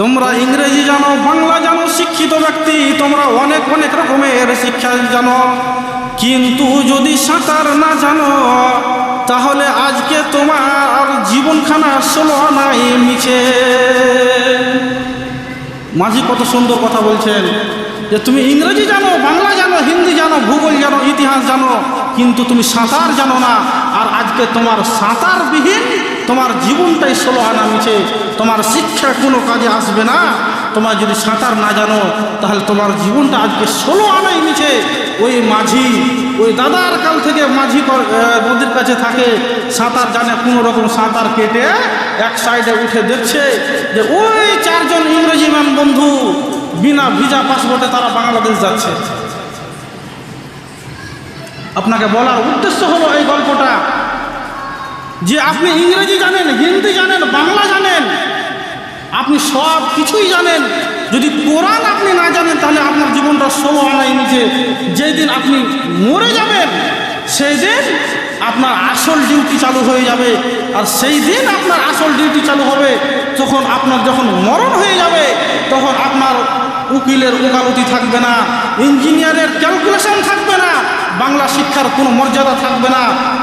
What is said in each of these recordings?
তোমরা ইংরেজি জানো, বাংলা জানো, শিক্ষিত ব্যক্তি, তোমরা অনেক অনেক রকমের শিক্ষা জানো। কিন্তু যদি সাঁতার না জানো, তাহলে আজকে তোমার জীবনখানা ষোলো আনাই মিছে। মাঝি কত সুন্দর কথা বলছেন, যে তুমি ইংরেজি জানো, বাংলা জানো, হিন্দি জানো, ভূগোল জানো, ইতিহাস জানো, কিন্তু তুমি সাঁতার জানো না। আর আজকে তোমার সাঁতারবিহীন তোমার জীবনটাই ষোলো আনা মিছে। তোমার শিক্ষা কোনো কাজে আসবে না। তোমার যদি সাঁতার না জানো, তাহলে তোমার জীবনটা আজকে ষোলো আনাই মিছে ওই মাঝি, ওই দাদার কাল থেকে মাঝি নদীর কাছে থাকে। সাঁতার জানে, কোনো রকম সাঁতার কেটে এক সাইডে উঠে দেখছে যে ওই চারজন ইংরেজি ম্যাম বন্ধু, বিনা ভিসা পাসপোর্টে তারা বাংলাদেশ যাচ্ছে। আপনাকে বলার উদ্দেশ্য হলো এই গল্পটা। যে আপনি ইংরেজি জানেন, হিন্দি জানেন, বাংলা জানেন, আপনি সব কিছুই জানেন। যদি কোরআন আপনি না জানেন, তাহলে আপনার জীবনটা ষোলো আনাই নিচে। যেই দিন আপনি মরে যাবেন, সেই দিন আপনার আসল ডিউটি চালু হয়ে যাবে। আর সেই দিন আপনার আসল ডিউটি চালু হবে, তখন আপনার যখন মরণ হয়ে যাবে, তখন আপনার উকিলের ওকালতি থাকবে না, ইঞ্জিনিয়ারের ক্যালকুলেশন থাকবে না, বাংলা শিক্ষার কোনো মর্যাদা থাকবে না,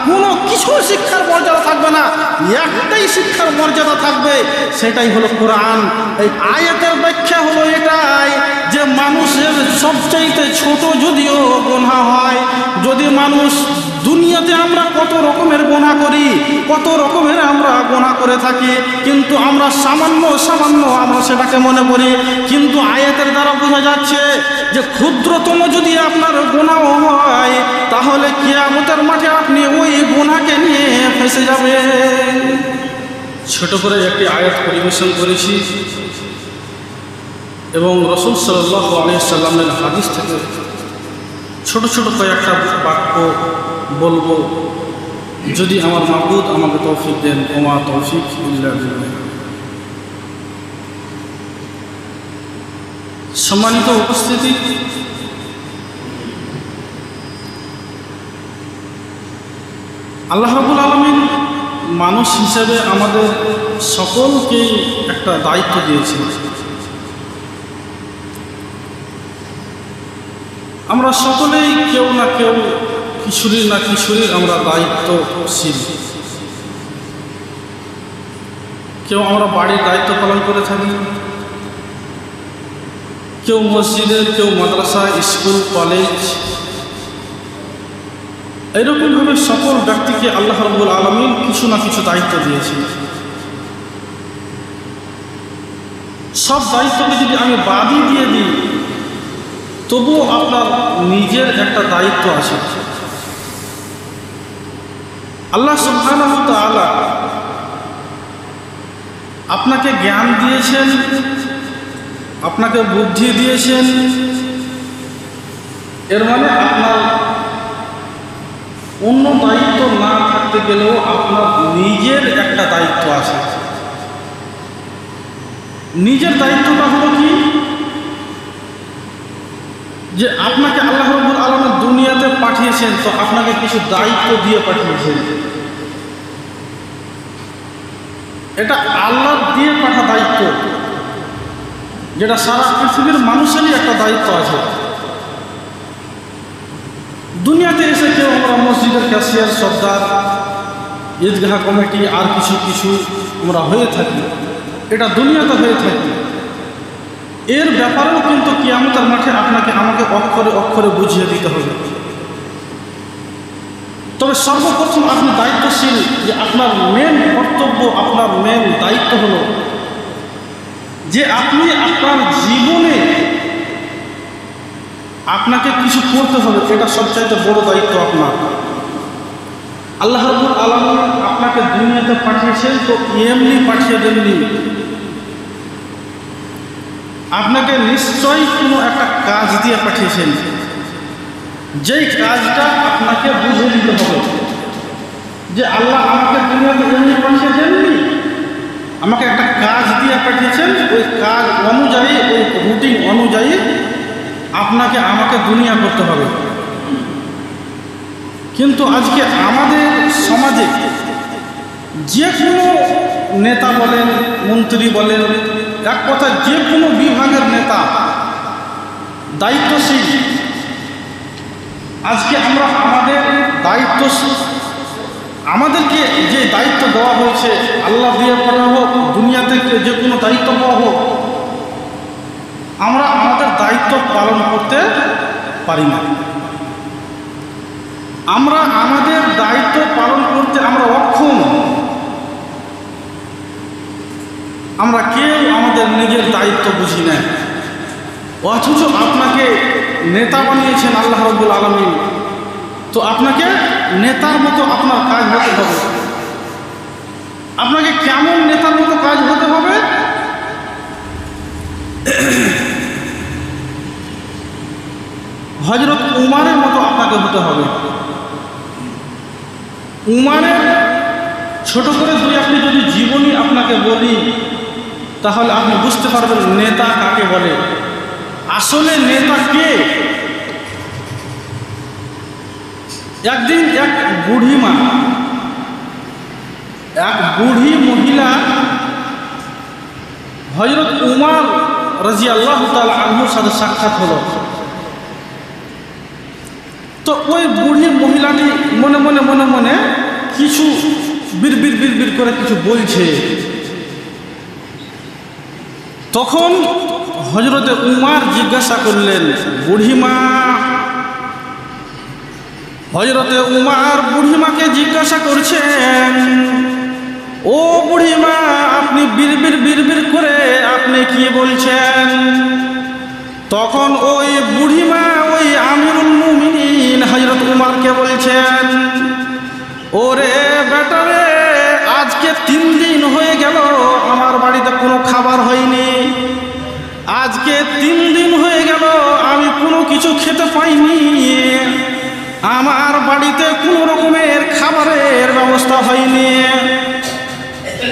কোনো কিছু শিক্ষার মর্যাদা থাকবে না, একটাই শিক্ষার মর্যাদা থাকবে, সেটাই হলো কোরআন। এই আয়াতের ব্যাখ্যা হলো এটাই যে মানুষের সবচাইতে ছোট যদিও গোনা হয়, যদি মানুষ দুনিয়াতে আমরা কত রকমের গোনা করি, কত রকমের আমরা গোনা করে থাকি, কিন্তু আমরা সামান্য সামান্য আমরা সেটাকে মনে করি। কিন্তু আয়াতের দ্বারা বোঝা যাচ্ছে যে ক্ষুদ্রতম যদি আপনার গোনাও হয়, তাহলে কিয়ামতের মাঠে আপনি ওই গোনাকে নিয়ে ফেসে যাবেন। ছোট করে একটি আয়াত পরিবেশন করেছি। এবং রসুল সাল্লাহ আলিয়াল্লামের হাদিস থেকে ছোট ছোট কয়েকটা বাক্য বলব, যদি আমার মাহবুদ আমাকে তৌফিক দেন, ওমা তৌফিক সম্মানিত উপস্থিতি আল্লাহাবুল আলমিন মানুষ হিসেবে আমাদের সকলকেই একটা দায়িত্ব দিয়েছেন। আমরা সকলেই কেউ না কেউ কিশোরী না কিশোরীর আমরা দায়িত্বশীল? কেউ আমরা বাড়ির দায়িত্ব পালন করে থাকি? কেউ মসজিদের কেউ মাদ্রাসা, স্কুল, কলেজ। এরকমভাবে সকল ব্যক্তিকে আল্লাহ রব্বুল আলমিন কিছু না কিছু দায়িত্ব দিয়েছেন। সব দায়িত্বকে যদি আমি বাদই দিয়ে দিই, তবুও আপনার নিজের একটা দায়িত্ব আছে। আল্লাহ তাআলা আপনাকে জ্ঞান দিয়েছেন, আপনাকে বুদ্ধি দিয়েছেন। এর মানে আপনার অন্য দায়িত্ব না থাকতে গেলেও আপনার নিজের একটা দায়িত্ব আছে। নিজের দায়িত্বটা হলো কি? যে আপনাকে আল্লাহ দুনিয়াতে পাঠিয়েছেন, তো আপনাকে কিছু দায়িত্ব দিয়ে পাঠিয়েছেন। এটা আল্লাহ দিয়ে পাঠা দায়িত্ব, যেটা সারা পৃথিবীর মানুষেরই একটা দায়িত্ব আছে। দুনিয়াতে এসে কেউ আমরা মসজিদের ক্যাশিয়ার, সর্দার, ঈদগাহ কমিটি, আর কিছু কিছু আমরা হয়ে থাকি। এটা দুনিয়াতে হয়ে থাকি। এর ব্যাপারেও কিন্তু কিয়ামতের মাঠে আপনাকে আমাকে অক্ষরে অক্ষরে বুঝিয়ে দিতে হবে। তবে সর্বপ্রথম আপনি দায়িত্বশীল যে আপনার মেন কর্তব্য, আপনার মেন দায়িত্ব হলো যে আপনি আপনার জীবনে আপনাকে কিছু করতে হবে, এটা সবচাইতে বড় দায়িত্ব আপনার। আল্লাহ আলম আপনাকে দুনিয়াতে পাঠিয়েছেন, তো এমনি পাঠিয়ে দেননি। আপনাকে নিশ্চয়ই কোনো একটা কাজ দিয়ে পাঠিয়েছেন। যেই কাজটা আপনাকে বুঝে দিতে হবে। যে আল্লাহ আমাকে দুনিয়াতে এমনি পাঠিয়ে দেননি। আমাকে একটা কাজ দিয়ে পাঠিয়েছেন। ওই কাজ অনুযায়ী, ওই রুটিন অনুযায়ী আপনাকে আমাকে দুনিয়া করতে হবে। কিন্তু আজকে আমাদের সমাজে যে কোনো নেতা বলেন, মন্ত্রী বলেন, এক কথা যে কোনো দায়িত্বশীল। আজকে আমরা আমাদের দায়িত্ব আমাদেরকে যে দায়িত্ব দেওয়া হয়েছে, আল্লাহ দিয়ে পড়া হোক, দুনিয়াতে যে কোনো দায়িত্ব পাওয়া হোক, আমরা আমাদের দায়িত্ব পালন করতে পারি না। আমরা আমাদের দায়িত্ব পালন করতে আমরা অক্ষম। আমরা কেউ আমাদের নিজের দায়িত্ব বুঝি না। অথচ আপনাকে নেতা বানিয়েছেন আল্লাহ রব্বুল আলমিন। তো আপনাকে নেতার মতো আপনার কাজ হতে হবে। আপনাকে কেমন নেতার মতো কাজ হতে হবে? হজরত উমারের মতো আপনাকে হতে হবে। উমারের ছোট করে দুই আপনি যদি জীবনী আপনাকে বলি, তাহলে আপনি বুঝতে পারবেন নেতা কাকে বলে। আসলে নেতা কে? একদিন এক বুড়িমা এক বুড়ি মহিলা হজরত উমার রাজি আল্লাহ আনহুর সাথে সাক্ষাৎ হলো। তো ওই বুড়ি মহিলাটি মনে মনে মনে মনে কিছু বিড়বির বিড়বির করে কিছু বলছে। তখন হজরতে উমার জিজ্ঞাসা করলেন, বুড়িমা হজরতে উমার বুড়িমাকে জিজ্ঞাসা করছেন, ও বুড়িমা, আপনি বিড়বির বিড়বির করে আপনি কি বলছেন? তখন ওই বুড়িমা ওই আমিরুল মুমিনিন হজরত উমারকে বলছেন, ওরে বেটারে আজকে তিন দিন হয়ে গেল, আমার বাড়িতে কোনো খাবার হয়নি। আজকে তিন দিন হয়ে গেল, আমি কোনো কিছু খেতে পাইনি। আমার বাড়িতে কোনো রকমের খাবারের ব্যবস্থা হয়নি।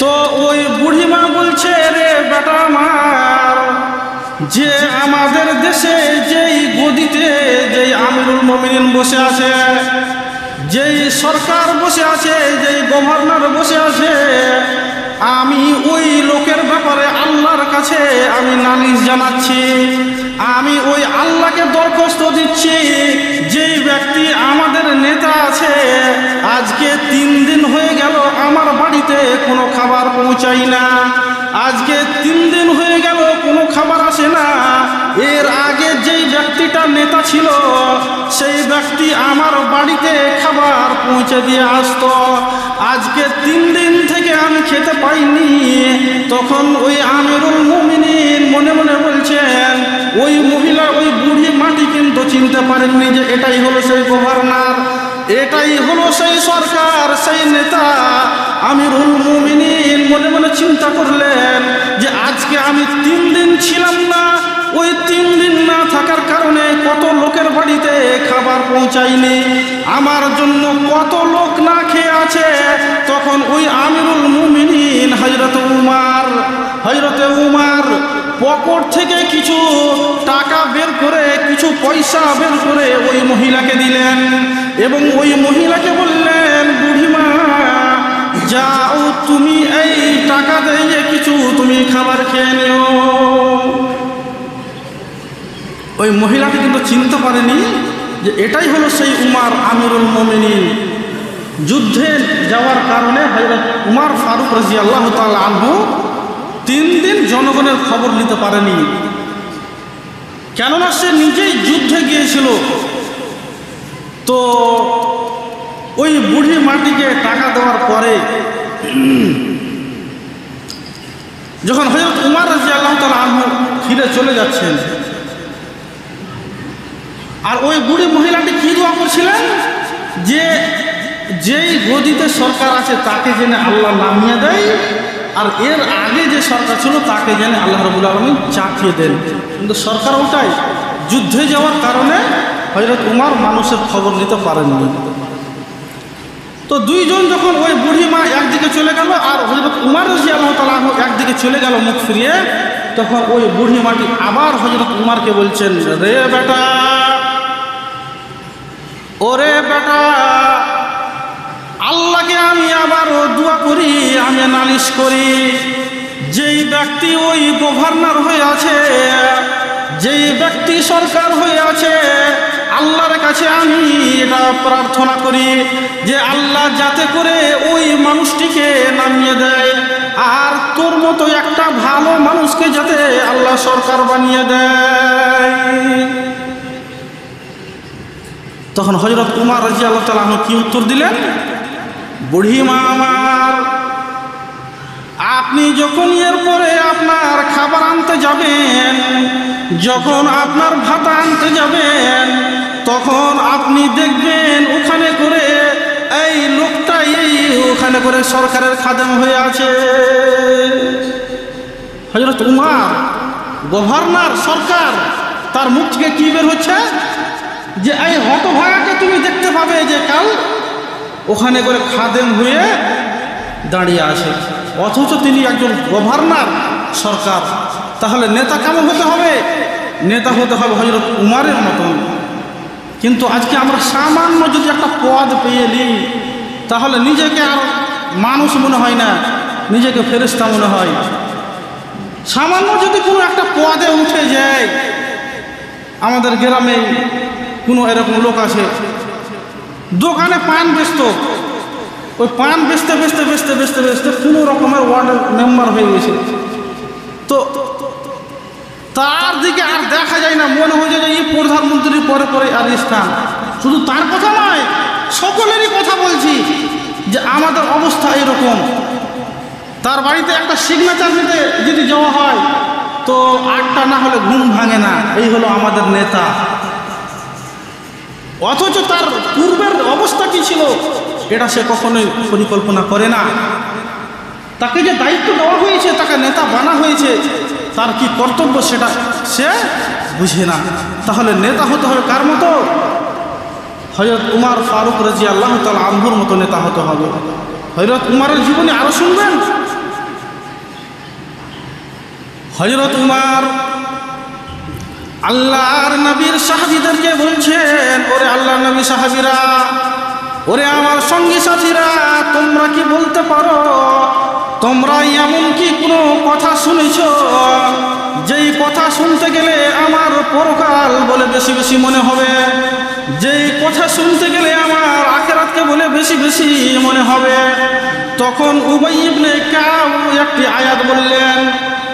তো ওই বুড়িমা বলছে, রে বেটা আমার, যে আমাদের দেশে যেই গদিতে যেই আমিরুল মমিনিন বসে আছে, যেই সরকার বসে আছে, যেই গভর্নর বসে আছে আমি ওই লোকের ব্যাপারে আল্লাহর কাছে আমি নালিশ জানাচ্ছি। আমি ওই আল্লাহকে দরখাস্ত দিচ্ছি। যেই ব্যক্তি আমাদের নেতা আছে, আজকে তিন দিন হয়ে গেল আমার বাড়িতে কোনো খাবার পৌঁছাই না। আজকে তিন দিন হয়ে গেল কোনো খাবার আসে না। এর আগে যেই ব্যক্তিটা নেতা ছিল, সেই ব্যক্তি আমার বাড়িতে খাবার পৌঁছে দিয়ে আসতো। আজকে তিন দিন থেকে আমি খেতে পাইনি। তখন ওই আমিরুল মুমিনিন মনে মনে বলছেন, ওই মহিলা ওই বুড়ি মাটি কিন্তু চিনতে পারেননি যে এটাই হলো সেই গভর্নর, এটাই হলো সেই সরকার, সেই নেতা। আমিরুল মুমিনিন মনে মনে চিন্তা করলেন যে, আজকে আমি তিন দিন ছিলাম না ওই তিন দিন না থাকার কারণে কত লোকের বাড়িতে খাবার পৌঁছায়নি। আমার জন্য কত লোক না খেয়ে আছে। তখন ওই আমিরুল মুমিনিন হজরত উমার হজরতে উমার পকট থেকে কিছু টাকা বের করে, কিছু পয়সা বের করে ওই মহিলাকে দিলেন এবং ওই মহিলাটি কিন্তু চিনতে পারেনি যে এটাই হলো সেই উমার আমিরুল মোমিনী যুদ্ধে যাওয়ার কারণে হজরত উমার ফারুক রাজি আল্লাহ তাল আনহু তিন দিন জনগণের খবর নিতে পারেনি। কেননা সে নিজেই যুদ্ধে গিয়েছিল। তো ওই বুড়ি মাটিকে টাকা দেওয়ার পরে যখন হজরত উমার রাজি আল্লাহ তালা আনহু ফিরে চলে যাচ্ছেন আর ওই বুড়ি মহিলাটি কি দোয়া করছিলেন? যে যেই গদিতে সরকার আছে তাকে জেনে আল্লাহ নামিয়ে দেয়, আর এর আগে যে সরকার ছিল তাকে জেনে আল্লাহ রবুল আলমী চাপিয়ে দেন। কিন্তু সরকার ওটাই যুদ্ধে যাওয়ার কারণে হজরত উমার মানুষের খবর নিতে পারেননি তো দুইজন যখন ওই বুড়ি মা একদিকে চলে গেল আর হজরত উমার রাজি আল্লাহ তালা একদিকে চলে গেল মুখ ফিরিয়ে, তখন ওই বুড়ি মাটি আবার হজরত উমারকে বলছেন, রে বেটা ওরে বেটা, আল্লাহকে আমি আবার দোয়া করি, আমি নালিশ করি। যেই ব্যক্তি ওই গভর্নর হয়ে আছে, যেই ব্যক্তি সরকার হয়ে আছে, আল্লাহর কাছে আমি এটা প্রার্থনা করি যে আল্লাহ যাতে করে ওই মানুষটিকে নামিয়ে দেয়, আর তোর মতো একটা ভালো মানুষকে যাতে আল্লাহ সরকার বানিয়ে দেয়। তখন হজরত কুমার রাজি আল্লাহ তালা কি উত্তর দিলেন? বুড়িমা আমার আপনি যখন এরপরে আপনার খাবার আনতে যাবেন, যখন আপনার ভাতা আনতে যাবেন, তখন আপনি দেখবেন ওখানে করে এই লোকটা এই ওখানে করে সরকারের খাদেম হয়ে আছে। হজরত উমার, গভর্নর সরকার, তার মুখ থেকে কি বের হচ্ছে? যে এই হতভাগাকে তুমি দেখতে পাবে যে কাল ওখানে করে খাদেম হয়ে দাঁড়িয়ে আছে। অথচ তিনি একজন গভর্নর সরকার। তাহলে নেতা কেমন হতে হবে? নেতা হতে হবে হজরত উমারের মতন। কিন্তু আজকে আমরা সামান্য যদি একটা পদ পেয়ে নিই, তাহলে নিজেকে আর মানুষ মনে হয় না, নিজেকে ফেরিস্তা মনে হয়। সামান্য যদি কোনো একটা পদে উঠে যায়, আমাদের গ্রামে কোনো এরকম লোক আছে দোকানে পান বেচত। ওই পান বেচতে বেচতে বেচতে বেচতে বেচতে কোনো রকমের ওয়ার্ড মেম্বার হয়ে গেছে। তো তার দিকে আর দেখা যায় না, মনে হয়ে যে এই প্রধানমন্ত্রীর পরে পরে আর স্থান। শুধু তার কথা নয়, সকলেরই কথা বলছি যে আমাদের অবস্থা এরকম তার বাড়িতে একটা সিগনেচার নিতে যদি যাওয়া হয়, তো আটটা না হলে ঘুম ভাঙে না। এই হলো আমাদের নেতা। অথচ তার পূর্বের অবস্থা কি ছিল, এটা সে কখনোই পরিকল্পনা করে না। তাকে যে দায়িত্ব দেওয়া হয়েছে, তাকে নেতা বানা হয়েছে, তার কি কর্তব্য সেটা সে বুঝে না। তাহলে নেতা হতে হবে কার মতো? হজরত উমার ফারুক রাজি আল্লাহ তাল আম্ভুর মতো নেতা হতে হবে। হজরত উমারের জীবনে আরও শুনবেন? হজরত উমার আল্লাহর নবীর সাহাবিদেরকে বলছেন, ওরে আল্লাহ নবী সাহাবিরা, ওরে আমার সঙ্গী সাথীরা, তোমরা কি বলতে পারো? তোমরা এমন কি কোনো কথা শুনেছ? যেই কথা শুনতে গেলে আমার পরকাল বলে বেশি বেশি মনে হবে। যেই কথা শুনতে গেলে আমার আখেরাতকে বলে বেশি বেশি মনে হবে। তখন উবাই ইবনে কাউ একটি আয়াত বললেন।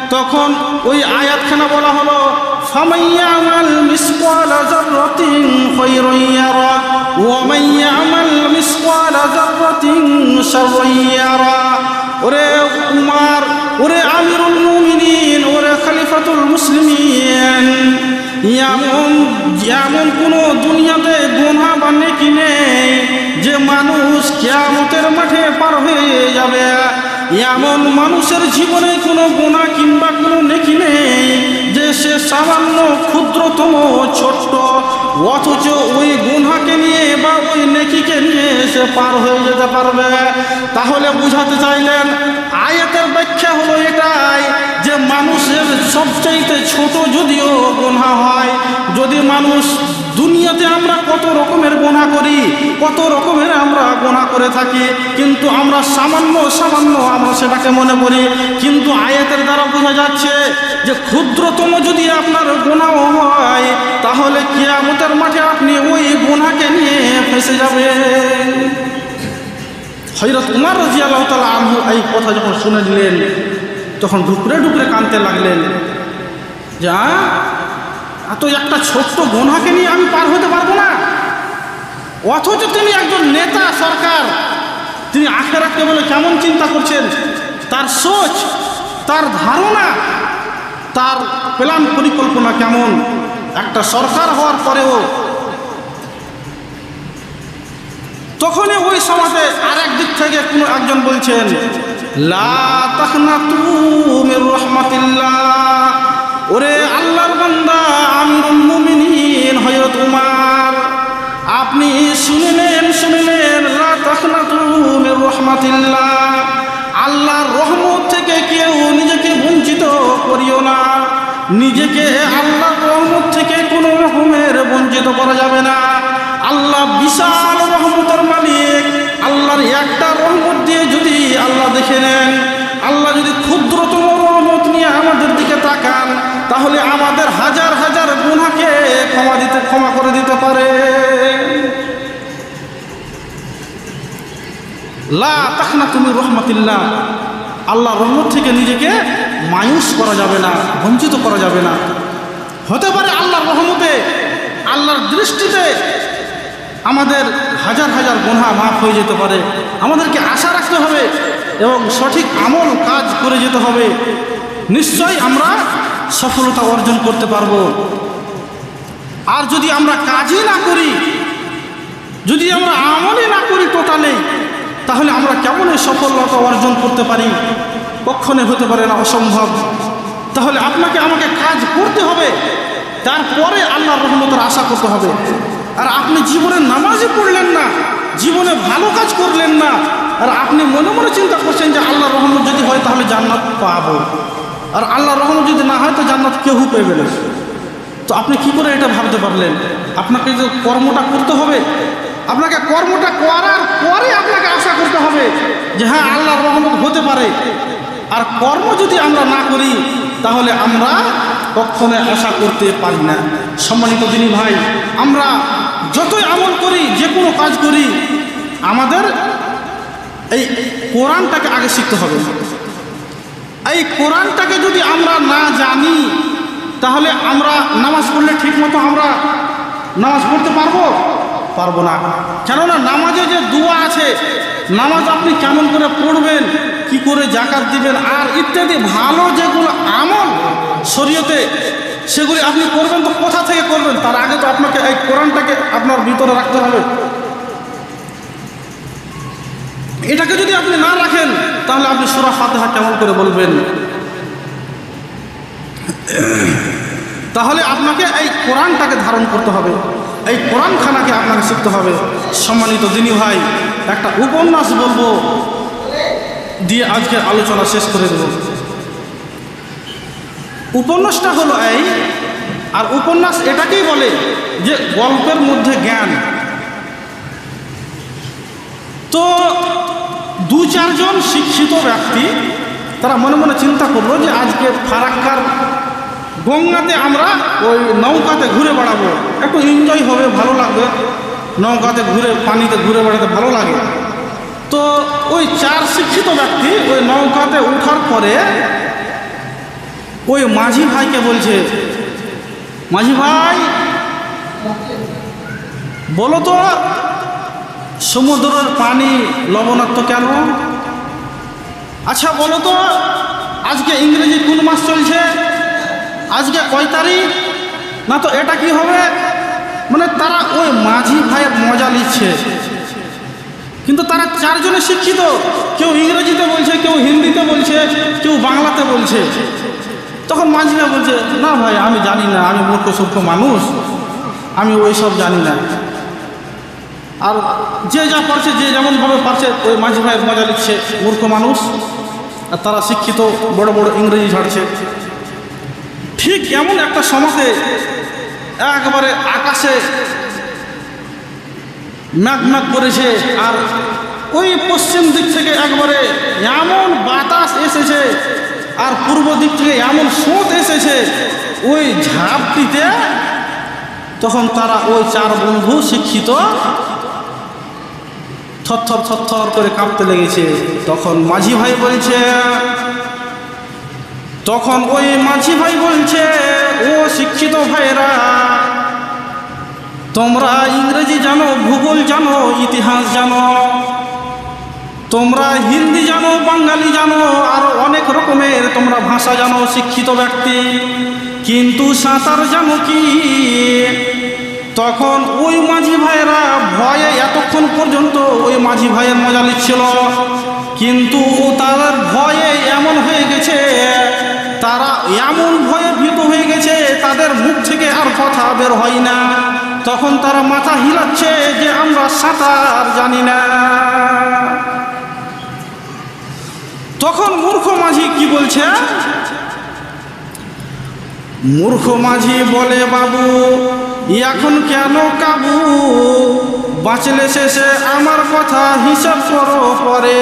তখন ওই আয়াতখানা বলা হলো فمن يعمل مثقال ذرة خيرا يرى ومن يعمل مثقال ذرة شرا يرى ওরে উমার ওরে আমিরুল মুমিনিন ওরে খলিফাতুল মুসলিমিন এমন এমন কোনো দুনিয়াতে গোনা বা নেকি নেই যে মানুষ কেয়ামতের মাঠে পার হয়ে যাবে এমন মানুষের জীবনে কোনো গোনা কিংবা কোনো নেকি নেই যে সে সামান্য ক্ষুদ্রতম ছোট্ট, অথচ ওই গুনহাকে নিয়ে বা ওই নেকিকে নিয়ে সে পার হয়ে যেতে পারবে। তাহলে বুঝাতে চাইলেন, আয়াতের ব্যাখ্যা হলো এটাই যে মানুষের সবচাইতে ছোট যদিও গোনা হয়, যদি মানুষ দুনিয়াতে আমরা কত রকমের গোনা করি কত রকমের আমরা গোনা করে থাকি, কিন্তু আমরা সামান্য সামান্য আমরা সেটাকে মনে করি। কিন্তু আয়াতের দ্বারা বোঝা যাচ্ছে যে ক্ষুদ্রতম যদি আপনার গোনাও হয়, তাহলে কিয়ামতের মাঠে আপনি ওই গোনাকে নিয়ে ফেসে যাবেন। হজরত উমার রাজি আল্লাহ তালা আনহু এই কথা যখন শুনে নিলেন, তখন ঢুকরে ঢুকরে কানতে লাগলেন যা এত একটা ছোট্ট গোনাকে নিয়ে আমি পার হতে পারব না? অথচ তিনি একজন নেতা সরকার। তিনি আখেরাতকে বলে কেমন চিন্তা করছেন? তার সোচ, তার ধারণা, তার প্ল্যান পরিকল্পনা কেমন? একটা সরকার হওয়ার পরেও তখনই ওই সমাজে আর এক দিক থেকে কোনো একজন বলছেন তাখনাতু ওরে আল্লাহর বান্দা মুমিনিন, হযরত উমার। আপনি শুনিলেন শুনিলেন রাহমাতিল্লাহ। আল্লাহর রহমত থেকে কেউ নিজেকে বঞ্চিত করিও না। নিজেকে আল্লাহর রহমত থেকে কোনো রকমের বঞ্চিত করা যাবে না। আল্লাহ বিশাল রহমতের মালিক। আল্লাহর একটা রহমত দিয়ে যদি আল্লাহ দেখে নেন, আল্লাহ যদি ক্ষুদ্রতম রহমত নিয়ে আমাদের দিকে তাকান, তাহলে আমাদের হাজার হাজার লা তুমি রহমতিল্লাহ। আল্লাহ রহমত থেকে নিজেকে মায়ুস করা যাবে না, বঞ্চিত করা যাবে না। হতে পারে আল্লাহর রহমতে, আল্লাহর দৃষ্টিতে আমাদের হাজার হাজার গুণা মাফ হয়ে যেতে পারে। আমাদেরকে আশা রাখতে হবে এবং সঠিক আমল কাজ করে যেতে হবে। নিশ্চয়ই আমরা সফলতা অর্জন করতে পারব। আর যদি আমরা কাজই না করি, যদি আমরা আমলই না করি টোটালে তাহলে আমরা কেমন এই সফলতা অর্জন করতে পারি? কখনো হতে পারে না অসম্ভব। তাহলে আপনাকে আমাকে কাজ করতে হবে। তারপরে আল্লাহর রহমতের আশা করতে হবে। আর আপনি জীবনে নামাজই পড়লেন না, জীবনে ভালো কাজ করলেন না। আর আপনি মনে মনে চিন্তা করছেন যে আল্লাহ রহমত যদি হয় তাহলে জান্নাত পাবো। আর আল্লাহ রহমত যদি না হয় তো জান্নাত কেউ পেবে না তো আপনি কি করে এটা ভাবতে পারলেন? আপনাকে যে কর্মটা করতে হবে আপনাকে কর্মটা করার পরে আপনাকে আশা করতে হবে যে হ্যাঁ আল্লাহর রহমত হতে পারে। আর কর্ম যদি আমরা না করি, তাহলে আমরা কখনো আশা করতে পারি না। সম্মানিত দিনী ভাই, আমরা যতই আমল করি, যে কোনো কাজ করি, আমাদের এই কোরআনটাকে আগে শিখতে হবে। এই কোরআনটাকে যদি আমরা না জানি, তাহলে আমরা নামাজ পড়লে ঠিক মতো আমরা নামাজ পড়তে পারব? পারব না। কেননা নামাজে যে দুয়া আছে, নামাজ আপনি কেমন করে পড়বেন, কি করে জাকাত দিবেন, আর ইত্যাদি ভালো যেগুলো আমল শরীয়তে, সেগুলি আপনি করবেন তো কোথা থেকে করবেন? তার আগে তো আপনাকে এই কোরআনটাকে আপনার ভিতরে রাখতে হবে। এটাকে যদি আপনি না রাখেন, তাহলে আপনি সুরা ফাতেহা কেমন করে বলবেন? তাহলে আপনাকে এই কোরআনটাকে ধারণ করতে হবে। এই কোরআন খানাকে আপনাকে শিখতে হবে। সম্মানিত দিনী ভাই, একটা উপন্যাস বলব, দিয়ে আজকের আলোচনা শেষ করে দেব। উপন্যাসটা হলো এই, আর উপন্যাস এটাকেই বলে যে গল্পের মধ্যে জ্ঞান। তো দু চারজন শিক্ষিত ব্যক্তি, তারা মনে মনে চিন্তা করল যে আজকে ফারাক্কার গঙ্গাতে আমরা ওই নৌকাতে ঘুরে বেড়াবো। একটু এনজয় হবে, ভালো লাগবে। নৌকাতে ঘুরে, পানিতে ঘুরে বেড়াতে ভালো লাগে। তো ওই চার শিক্ষিত ব্যক্তি ওই নৌকাতে উঠার পরে ওই মাঝি ভাইকে বলছে, মাঝি ভাই, বলো তো, সমুদ্রের পানি লবণাক্ত কেন? আচ্ছা বলো তো, আজকে ইংরেজি কোন মাস চলছে? আজকে কয় তারিখ? না তো এটা কি হবে? মানে তারা ওই মাঝি ভাইয়ের মজা নিচ্ছে। কিন্তু তারা চারজনে শিক্ষিত। কেউ ইংরেজিতে বলছে, কেউ হিন্দিতে বলছে, কেউ বাংলাতে বলছে। তখন মাঝি ভাই বলছে, না ভাই, আমি জানি না, আমি মূর্খ সূক্ষ্ম মানুষ। আমি ওই সব জানি না। আর যে যা পারছে, যে যেমনভাবে পারছে, ওই মাঝি ভাইয়ের মজা নিচ্ছে মূর্খ মানুষ। আর তারা শিক্ষিত, বড় বড় ইংরেজি ঝাড়ছে ঠিক এমন একটা সমাজে একবারে আকাশে ম্যাক ম্যাক করেছে আর ওই পশ্চিম দিক থেকে একবারে এমন বাতাস এসেছে আর পূর্ব দিক থেকে এমন স্রোত এসেছে, ওই ঝাপটিতে তখন তারা ওই চার বন্ধু শিক্ষিত থরথর থরথর করে কাঁপতে লেগেছে। তখন মাঝি ভাই বলছে তখন ওই মাঝি ভাই বলছে, ও শিক্ষিত ভাইরা, তোমরা ইংরেজি জানো, ভূগোল জানো, ইতিহাস জানো, তোমরা হিন্দি জানো, বাঙালি জানো, আর অনেক রকমের তোমরা ভাষা জানো, শিক্ষিত ব্যক্তি। কিন্তু সাঁতার জানো কি? তখন ওই মাঝি ভাইয়েরা ভয়ে এতক্ষণ পর্যন্ত ওই মাঝি ভাইয়ের মজা নিচ্ছিল। কিন্তু তাদের ভয়ে এমন হয়ে গেছে তাদের মুখ থেকে আর কথা বের হয় না। তখন তারা মাথা হিলাচ্ছে যে আমরা সাঁতার জানি না। তখন মূর্খ মাঝি কি বলছে? মূর্খ মাঝি বলে, বাবু, এখন কেন কাবু? বাঁচলে শেষে আমার কথা হিসাব করো পরে।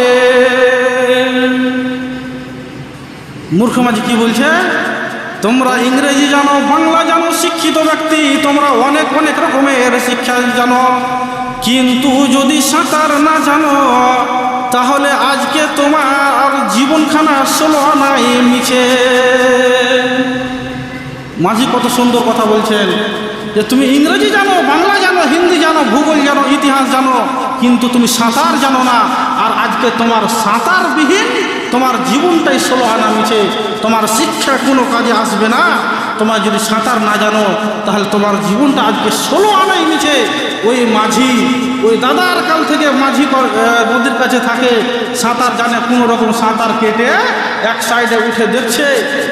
মূর্খ মাঝি কি বলছে? তোমরা ইংরেজি জানো, বাংলা জানো, শিক্ষিত ব্যক্তি, তোমরা অনেক অনেক রকমের শিক্ষা জানো। কিন্তু যদি সাঁতার না জানো, তাহলে আজকে তোমার জীবনখানা ষোলো আনাই মিছে। মাঝি কত সুন্দর কথা বলছেন, যে তুমি ইংরেজি জানো, বাংলা জানো, হিন্দি জানো, ভূগোল জানো, ইতিহাস জানো, কিন্তু তুমি সাঁতার জানো না। আর আজকে তোমার সাঁতারবিহীন তোমার জীবনটাই ষোলো আনা মিছে, তোমার শিক্ষা কোনো কাজে আসবে না। তোমার যদি সাঁতার না জানো, তাহলে তোমার জীবনটা আজকে ষোলো আনাই মিছে। ওই মাঝি, ওই দাদার কাল থেকে মাঝি নদীর কাছে থাকে। সাঁতার জানে, কোনো রকম সাঁতার কেটে এক সাইডে উঠে দেখছে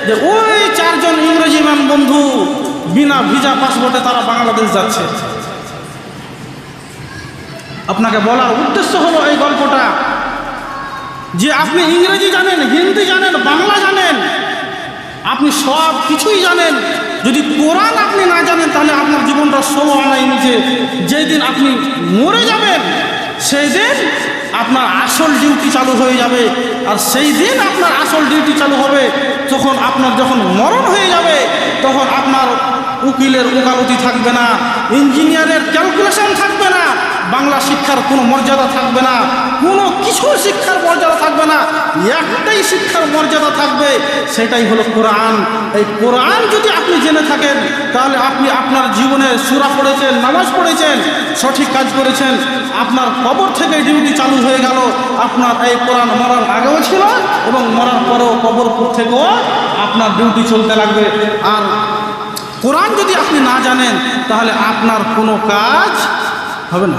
যে ওই চারজন ইংরেজি ম্যান বন্ধু, বিনা ভিজা পাসপোর্টে তারা বাংলাদেশ যাচ্ছে। আপনাকে বলার উদ্দেশ্য হলো এই গল্পটা। যে আপনি ইংরেজি জানেন, হিন্দি জানেন, বাংলা জানেন, আপনি সব কিছুই জানেন। যদি কোরআন আপনি না জানেন, তাহলে আপনার জীবনটা ষোলো আনাই নিচে যেই দিন আপনি মরে যাবেন সেই দিন আপনার আসল ডিউটি চালু হয়ে যাবে। আর সেই দিন আপনার আসল ডিউটি চালু হবে, তখন আপনার যখন মরণ হয়ে যাবে, তখন আপনার উকিলের ওকালতি থাকবে না, ইঞ্জিনিয়ারের ক্যালকুলেশন থাকবে না, বাংলা শিক্ষার কোনো মর্যাদা থাকবে না, কোনো কিছু শিক্ষার মর্যাদা থাকবে না, একটাই শিক্ষার মর্যাদা থাকবে, সেটাই হলো কোরআন। এই কোরআন যদি আপনি জেনে থাকেন, তাহলে আপনি আপনার জীবনে সুরা পড়েছেন, নামাজ পড়েছেন, সঠিক কাজ করেছেন, আপনার কবর থেকে ডিউটি চালু হয়ে গেল, আপনার এই কোরআন মরার আগেও ছিল এবং মরার পরেও কবর থেকেও আপনার ডিউটি চলতে লাগবে। আর কোরআন যদি আপনি না জানেন, তাহলে আপনার কোনো কাজ হবে না।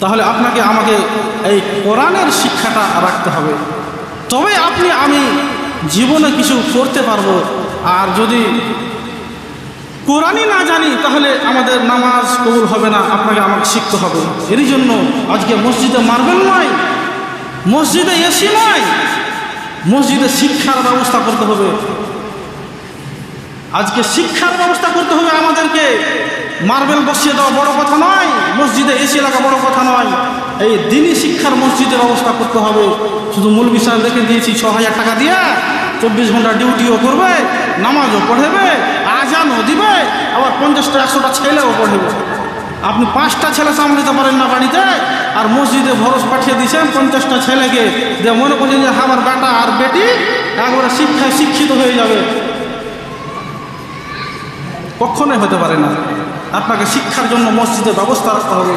তাহলে আপনাকে আমাকে এই কোরআনের শিক্ষাটা রাখতে হবে। তবে আপনি, আমি জীবনে কিছু করতে পারব। আর যদি কোরআনই না জানি, তাহলে আমাদের নামাজ কবুল হবে না, আপনাকে আমাকে শিখতে হবে। এরই জন্য আজকে মসজিদে মার্বেল নয়, মসজিদে এসি নয়, মসজিদে শিক্ষার ব্যবস্থা করতে হবে। আজকে শিক্ষার ব্যবস্থা করতে হবে আমাদেরকে। মার্বেল বসিয়ে দেওয়া বড় কথা নয়, মসজিদে এসি লাগা বড় কথা নয়। এই দিনই শিক্ষার মসজিদের ব্যবস্থা করতে হবে। শুধু মূল বিষয় দেখে দিয়েছি, ছ হাজার টাকা দিয়ে চব্বিশ ঘণ্টা ডিউটিও করবে, নামাজও পড়েবে, আজানও দিবে, আবার পঞ্চাশটা, একশোটা ছেলেও পড়েবে। আপনি পাঁচটা ছেলে সামলাতে পারেন না বাড়িতে, আর মসজিদে ভরস পাঠিয়ে দিয়েছেন পঞ্চাশটা ছেলেকে। যে মনে করছেন যে আমার বেটা আর বেটি, একবারে শিক্ষায় শিক্ষিত হয়ে যাবে। কখনোই হতে পারে না। আপনাকে শিক্ষার জন্য মসজিদের ব্যবস্থা রাখতে হবে।